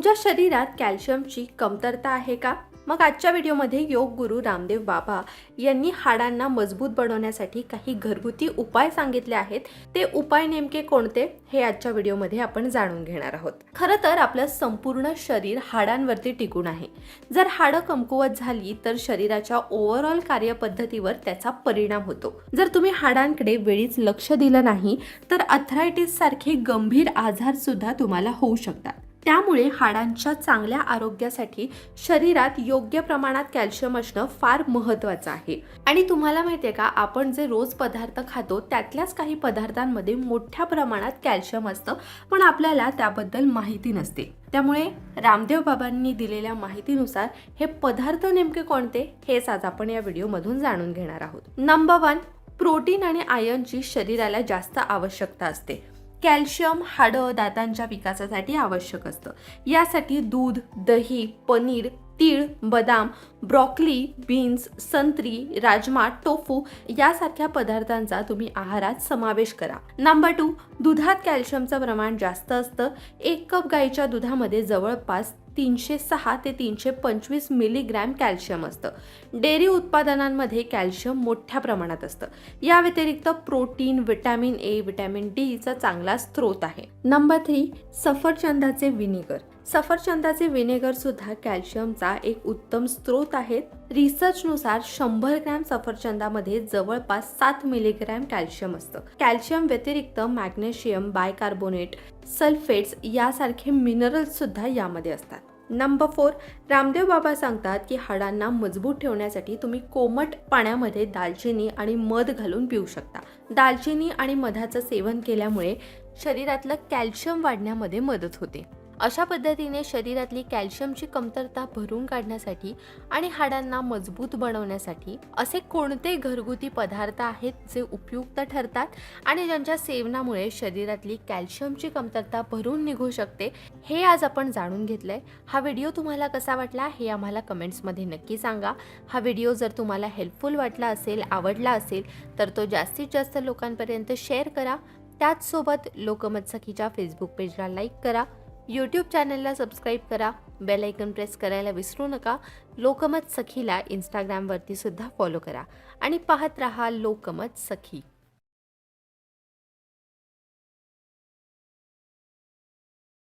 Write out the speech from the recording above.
तुमच्या शरीरात कॅल्शियमची कमतरता आहे का? मग आजच्या व्हिडिओमध्ये योग गुरु रामदेव बाबा यांनी हाडांना मजबूत बनवण्यासाठी काही घरगुती उपाय सांगितले आहेत. ते उपाय नेमके कोणते? हे आजच्या व्हिडिओमध्ये आपण जाणून घेणार आहोत. खरं तर आपलं संपूर्ण शरीर हाडांवरती टिकून आहे. जर हाडं कमकुवत झाली तर शरीराच्या ओव्हरऑल कार्यपद्धतीवर त्याचा परिणाम होतो. जर तुम्ही हाडांकडे वेळीच लक्ष दिलं नाही तर अथरायटिस सारखे गंभीर आजार सुद्धा तुम्हाला होऊ शकतात. त्यामुळे हाडांच्या चांगल्या आरोग्यासाठी शरीरात योग्य प्रमाणात कॅल्शियम असणं फार महत्त्वाचं आहे. आणि तुम्हाला माहिती आहे का आपण जे रोज पदार्थ खातो त्यातल्याच काही पदार्थांमध्ये मोठ्या प्रमाणात कॅल्शियम असतं पण आपल्याला त्याबद्दल माहिती नसते. त्यामुळे रामदेव बाबांनी दिलेल्या माहितीनुसार हे पदार्थ नेमके कोणते हेच आज आपण या व्हिडिओमधून जाणून घेणार आहोत. नंबर वन प्रोटीन आणि आयर्नची शरीराला जास्त आवश्यकता असते. कॅल्शियम हाडं दातांच्या विकासासाठी आवश्यक असतं. यासाठी दूध दही पनीर तीळ बदाम ब्रॉकली बीन्स संत्री राजमा टोफू यासारख्या पदार्थांचा तुम्ही आहारात समावेश करा. नंबर टू दुधात कॅल्शियमचं प्रमाण जास्त असतं. एक कप गाईच्या दुधामध्ये जवळपास तीनशे सहा ते तीनशे पंचवीस मिलीग्रॅम कॅल्शियम असतं. डेअरी उत्पादनांमध्ये कॅल्शियम मोठ्या प्रमाणात असतं. या व्यतिरिक्त प्रोटीन विटॅमिन ए विटॅमिन डीचा चांगला स्रोत आहे. नंबर थ्री सफरचंदाचे व्हिनेगर सफरचंदाचे विनेगर सुद्धा कॅल्शियमचा एक उत्तम स्रोत आहेत. रिसर्चनुसार शंभर ग्रॅम सफरचंदामध्ये जवळपास सात मिलीग्रॅम कॅल्शियम असतं. कॅल्शियम व्यतिरिक्त मॅग्नेशियम बायकार्बोनेट सल्फेट्स यासारखे मिनरल्स सुद्धा यामध्ये असतात. नंबर फोर रामदेव बाबा सांगतात की हाडांना मजबूत ठेवण्यासाठी तुम्ही कोमट पाण्यामध्ये दालचिनी आणि मध घालून पिऊ शकता. दालचिनी आणि मधाचं सेवन केल्यामुळे शरीरातलं कॅल्शियम वाढण्यामध्ये मदत होते. अशा पद्धतीने शरीरातली कॅल्शियमची कमतरता भरून काढण्यासाठी आणि हाडांना मजबूत बनवण्यासाठी असे कोणते घरगुती पदार्थ आहेत जे उपयुक्त ठरतात आणि ज्यांच्या सेवनामुळे शरीरातली कॅल्शियमची कमतरता भरून निघू शकते हे आज आपण जाणून घेतलंय. हा व्हिडिओ तुम्हाला कसा वाटला हे आम्हाला कमेंट्समध्ये नक्की सांगा. हा व्हिडिओ जर तुम्हाला हेल्पफुल वाटला असेल आवडला असेल तर तो जास्तीत जास्त लोकांपर्यंत शेअर करा. त्याचसोबत लोकमत सखीच्या फेसबुक पेजला लाईक करा. यूट्यूब चॅनलला सबस्क्राईब करा. बेल ऐकन प्रेस करायला विसरू नका. लोकमत सखीला इंस्टाग्रामवरती सुद्धा फॉलो करा. आणि पाहत रहा लोकमत सखी.